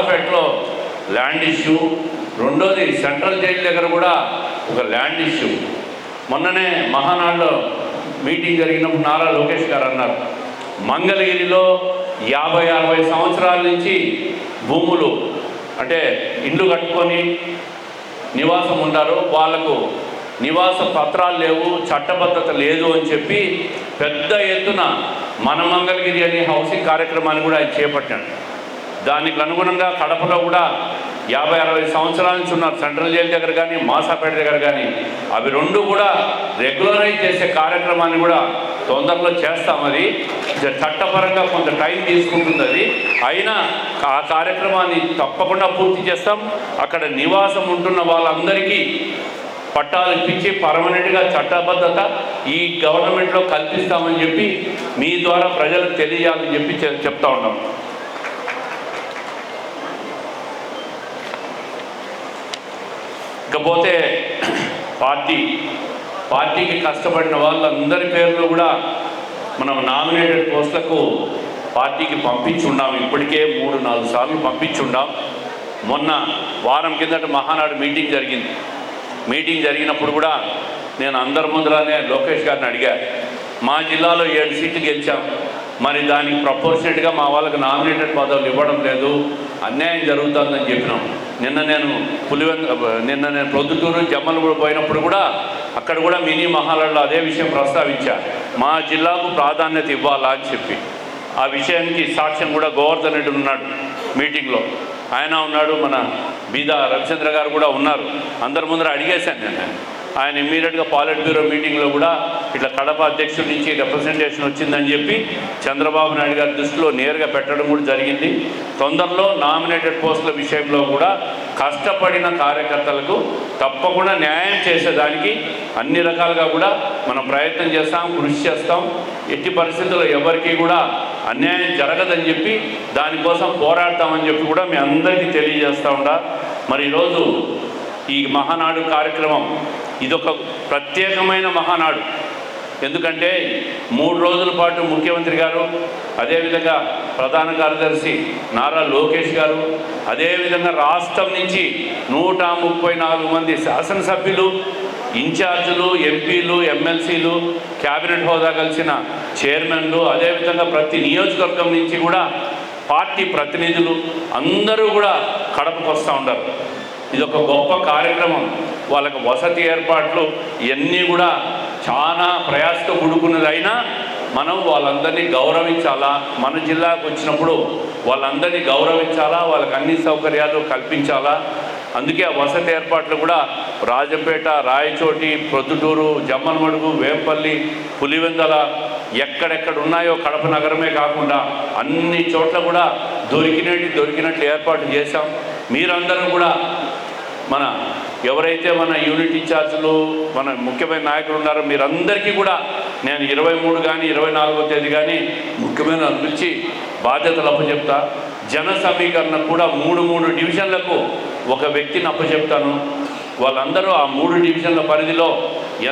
పేటలో land issue. రెండోది central jail దగ్గర కూడా ఒక ల్యాండ్ ఇష్యూ. మొన్ననే మహానాడులో మీటింగ్ జరిగినప్పుడు నారా లోకేష్ గారు అన్నారు మంగళగిరిలో యాభై అరవై సంవత్సరాల నుంచి భూములు అంటే ఇండ్లు కట్టుకొని నివాసం ఉంటారు వాళ్ళకు నివాస పత్రాలు లేవు చట్టబద్ధత లేదు అని చెప్పి పెద్ద ఎత్తున మన మంగళగిరి అనే హౌసింగ్ కార్యక్రమాన్ని కూడా ఆయన చేపట్టాడు. దానికి అనుగుణంగా కడపలో కూడా యాభై అరవై సంవత్సరాల నుంచి ఉన్నారు. సెంట్రల్ జైలు దగ్గర కానీ మాసాపేట దగ్గర కానీ. అవి రెండు కూడా రెగ్యులరైజ్ చేసే కార్యక్రమాన్ని కూడా తొందరలో చేస్తాం అది. చట్టపరంగా కొంత టైం తీసుకుంటుంది అది. అయినా ఆ కార్యక్రమాన్ని తప్పకుండా పూర్తి చేస్తాం. అక్కడ నివాసం ఉంటున్న వాళ్ళందరికీ పట్టాలు ఇప్పించి పర్మనెంట్గా చట్టబద్ధత ఈ గవర్నమెంట్లో కల్పిస్తామని చెప్పి మీ ద్వారా ప్రజలకు తెలియాలని చెప్పి చె- చెప్తా ఉన్నాం. ఇకపోతే పార్టీ పార్టీకి కష్టపడిన వాళ్ళందరి పేర్లు కూడా మనం నామినేటెడ్ పోస్టులకు పార్టీకి పంపించుండాం. ఇప్పటికే మూడు నాలుగు సార్లు పంపించుండాం. మొన్న వారం కిందట మహానాడు మీటింగ్ జరిగింది. మీటింగ్ జరిగినప్పుడు కూడా నేను అందరి ముందరనే లోకేష్ గారిని అడిగా మా జిల్లాలో ఏడు సీట్లు గెలిచాం. మరి దానికి ప్రపోర్షనేట్గా మా వాళ్ళకి నామినేటెడ్ పదవులు ఇవ్వడం లేదు. అన్యాయం జరుగుతుందని చెప్పినాం. నిన్న నేను పులివెంద నిన్న నేను ప్రొద్దుటూరు జమ్మలగూడ పోయినప్పుడు కూడా అక్కడ కూడా మినీ మహాలలో అదే విషయం ప్రస్తావించా. మా జిల్లాకు ప్రాధాన్యత ఇవ్వాలా అని చెప్పి. ఆ విషయానికి సాక్ష్యం కూడా గోవర్ధన్ రెడ్డి ఉన్నాడు మీటింగ్లో. ఆయన ఉన్నాడు మన బీదా రవిచంద్ర గారు కూడా ఉన్నారు. అందరి ముందర అడిగేశాను నేను. ఆయన ఇమ్మీడియట్గా పాలిట్ బ్యూరో మీటింగ్లో కూడా ఇట్లా కడప అధ్యక్షుడి నుంచి రిప్రజెంటేషన్ వచ్చిందని చెప్పి చంద్రబాబు నాయుడు గారి దృష్టిలో నేరుగా పెట్టడం కూడా జరిగింది. తొందరలో నామినేటెడ్ పోస్టుల విషయంలో కూడా కష్టపడిన కార్యకర్తలకు తప్పకుండా న్యాయం చేసేదానికి అన్ని రకాలుగా కూడా మనం ప్రయత్నం చేస్తాం కృషి చేస్తాం. ఎట్టి పరిస్థితుల్లో ఎవరికి కూడా అన్యాయం జరగదని చెప్పి దానికోసం పోరాడతామని చెప్పి కూడా మీ అందరికీ తెలియజేస్తూ ఉండా మరి ఈరోజు ఈ మహానాడు కార్యక్రమం ఇదొక ప్రత్యేకమైన మహానాడు. ఎందుకంటే మూడు రోజుల పాటు ముఖ్యమంత్రి గారు అదేవిధంగా ప్రధాన కార్యదర్శి నారా లోకేష్ గారు అదేవిధంగా రాష్ట్రం నుంచి నూట ముప్పై నాలుగు మంది శాసనసభ్యులు ఇన్ఛార్జీలు ఎంపీలు ఎమ్మెల్సీలు క్యాబినెట్ హోదా కలిసిన చైర్మన్లు అదేవిధంగా ప్రతి నియోజకవర్గం నుంచి కూడా పార్టీ ప్రతినిధులు అందరూ కూడా కడపకు వస్తూ ఉంటారు ఇది ఒక గొప్ప కార్యక్రమం. వాళ్ళకి వసతి ఏర్పాట్లు ఇవన్నీ కూడా చాలా ప్రయాసతో కూడుకున్నదైనా అయినా మనం వాళ్ళందరినీ గౌరవించాలా? మన జిల్లాకు వచ్చినప్పుడు వాళ్ళందరినీ గౌరవించాలా? వాళ్ళకి అన్ని సౌకర్యాలు కల్పించాలా? అందుకే ఆ వసతి ఏర్పాట్లు కూడా రాజపేట రాయచోటి ప్రొద్దుటూరు జమ్మలమడుగు వేంపల్లి పులివెందల ఎక్కడెక్కడ ఉన్నాయో కడప నగరమే కాకుండా అన్ని చోట్ల కూడా దొరికినట్టు దొరికినట్లు ఏర్పాటు చేశాం. మీరందరూ కూడా మన ఎవరైతే మన యూనిట్ ఇన్ఛార్జీలు మన ముఖ్యమైన నాయకులు ఉన్నారో మీరందరికీ కూడా నేను ఇరవై మూడు కానీ ఇరవై నాలుగో తేదీ కానీ ముఖ్యమైన పిలిచి బాధ్యతలు అప్పచెప్తా. జన సమీకరణ కూడా మూడు మూడు డివిజన్లకు ఒక వ్యక్తిని అప్పచెప్తాను. వాళ్ళందరూ ఆ మూడు డివిజన్ల పరిధిలో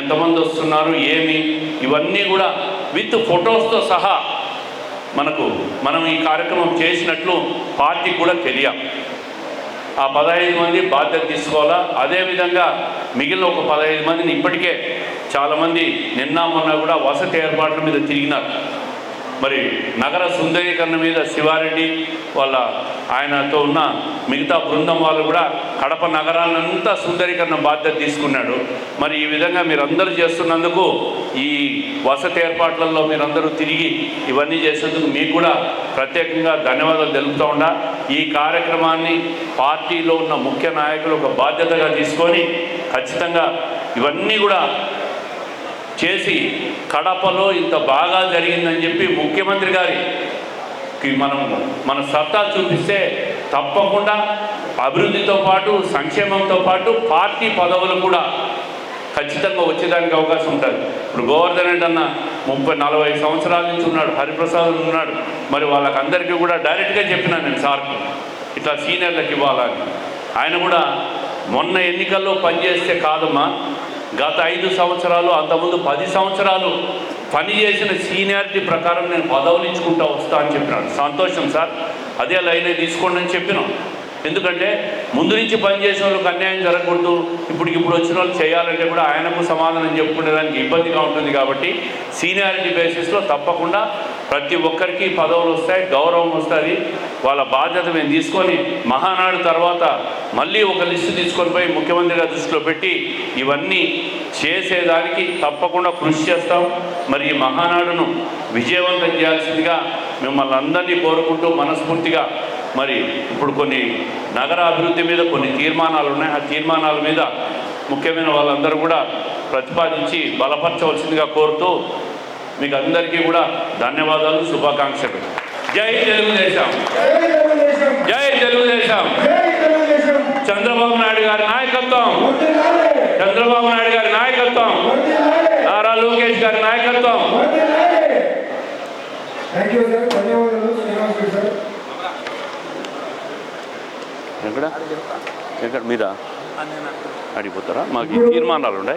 ఎంతమంది వస్తున్నారు ఏమి ఇవన్నీ కూడా విత్ ఫొటోస్తో సహా మనకు మనం ఈ కార్యక్రమం చేసినట్లు పార్టీకి కూడా తెలియాలి. ఆ పదహైదు మంది బాధ్యత తీసుకోవాలా? అదేవిధంగా మిగిలిన ఒక పదహైదు మందిని ఇప్పటికే చాలామంది నిన్న మొన్న కూడా వసతి ఏర్పాట్ల మీద తిరిగినారు. మరి నగర సుందరీకరణ మీద శివారెడ్డి వాళ్ళ ఆయనతో ఉన్న మిగతా బృందం వాళ్ళు కూడా కడప నగరాలంతా సుందరీకరణ బాధ్యత తీసుకున్నాడు. మరి ఈ విధంగా మీరందరూ చేస్తున్నందుకు ఈ వసతి ఏర్పాట్లలో మీరందరూ తిరిగి ఇవన్నీ చేసేందుకు మీకు కూడా ప్రత్యేకంగా ధన్యవాదాలు తెలుపుతూ ఉండా ఈ కార్యక్రమాన్ని పార్టీలో ఉన్న ముఖ్య నాయకులు ఒక బాధ్యతగా తీసుకొని ఖచ్చితంగా ఇవన్నీ కూడా చేసి కడపలో ఇంత బాగా జరిగిందని చెప్పి ముఖ్యమంత్రి గారికి మనం మన సత్తా చూపిస్తే తప్పకుండా అభివృద్ధితో పాటు సంక్షేమంతో పాటు పార్టీ పదవులు కూడా ఖచ్చితంగా వచ్చేదానికి అవకాశం ఉంటుంది. ఇప్పుడు గోవర్ధన్ రెడ్డి అన్న ముప్పై నలభై సంవత్సరాల నుంచి ఉన్నాడు హరిప్రసాద్ ఉన్నాడు. మరి వాళ్ళకందరికీ కూడా డైరెక్ట్గా చెప్పినా నేను సార్కు ఇట్లా సీనియర్లకు ఇవ్వాలని. ఆయన కూడా మొన్న ఎన్నికల్లో పనిచేస్తే కాదమ్మా గత ఐదు సంవత్సరాలు అంతకుముందు పది సంవత్సరాలు పనిచేసిన సీనియారిటీ ప్రకారం నేను పదవులు ఇచ్చుకుంటా వస్తా అని చెప్పినాడు. సంతోషం సార్ అదే లైనే తీసుకోండి అని చెప్పినాం. ఎందుకంటే ముందు నుంచి పనిచేసిన వాళ్ళకి అన్యాయం జరగకూడదు ఇప్పటికి ఇప్పుడు వచ్చిన వాళ్ళు చేయాలంటే కూడా ఆయనకు సమాధానం చెప్పుకునేదానికి ఇబ్బందిగా ఉంటుంది కాబట్టి సీనియారిటీ బేసిస్లో తప్పకుండా ప్రతి ఒక్కరికి పదవులు వస్తాయి గౌరవం వస్తుంది. వాళ్ళ బాధ్యత మేము తీసుకొని మహానాడు తర్వాత మళ్ళీ ఒక లిస్టు తీసుకొని పోయి ముఖ్యమంత్రి గారి దృష్టిలో పెట్టి ఇవన్నీ చేసేదానికి తప్పకుండా కృషి చేస్తాం. మరి ఈ మహానాడును విజయవంతం చేయాల్సిందిగా మిమ్మల్ని అందరినీ కోరుకుంటూ మనస్ఫూర్తిగా మరి ఇప్పుడు కొన్ని నగర అభివృద్ధి మీద కొన్ని తీర్మానాలు ఉన్నాయి. ఆ తీర్మానాల మీద ముఖ్యమైన వాళ్ళందరూ కూడా ప్రతిపాదించి బలపరచవలసిందిగా కోరుతూ మీకు అందరికీ కూడా ధన్యవాదాలు శుభాకాంక్షలు. జై తెలుగుదేశం. జై తెలుగుదేశం. జై చంద్రబాబు నాయుడు గారి నాయకత్వం. చంద్రబాబు నాయుడు గారి నాయకత్వం. నారా లోకేష్ గారి నాయకత్వం. థ్యాంక్ యూ సార్ ధన్యవాదాలు. ఎక్కడ? ఎక్కడ? మీరా అడిగిపోతారా? మాకు ఈ తీర్మానాలు ఉన్నాయి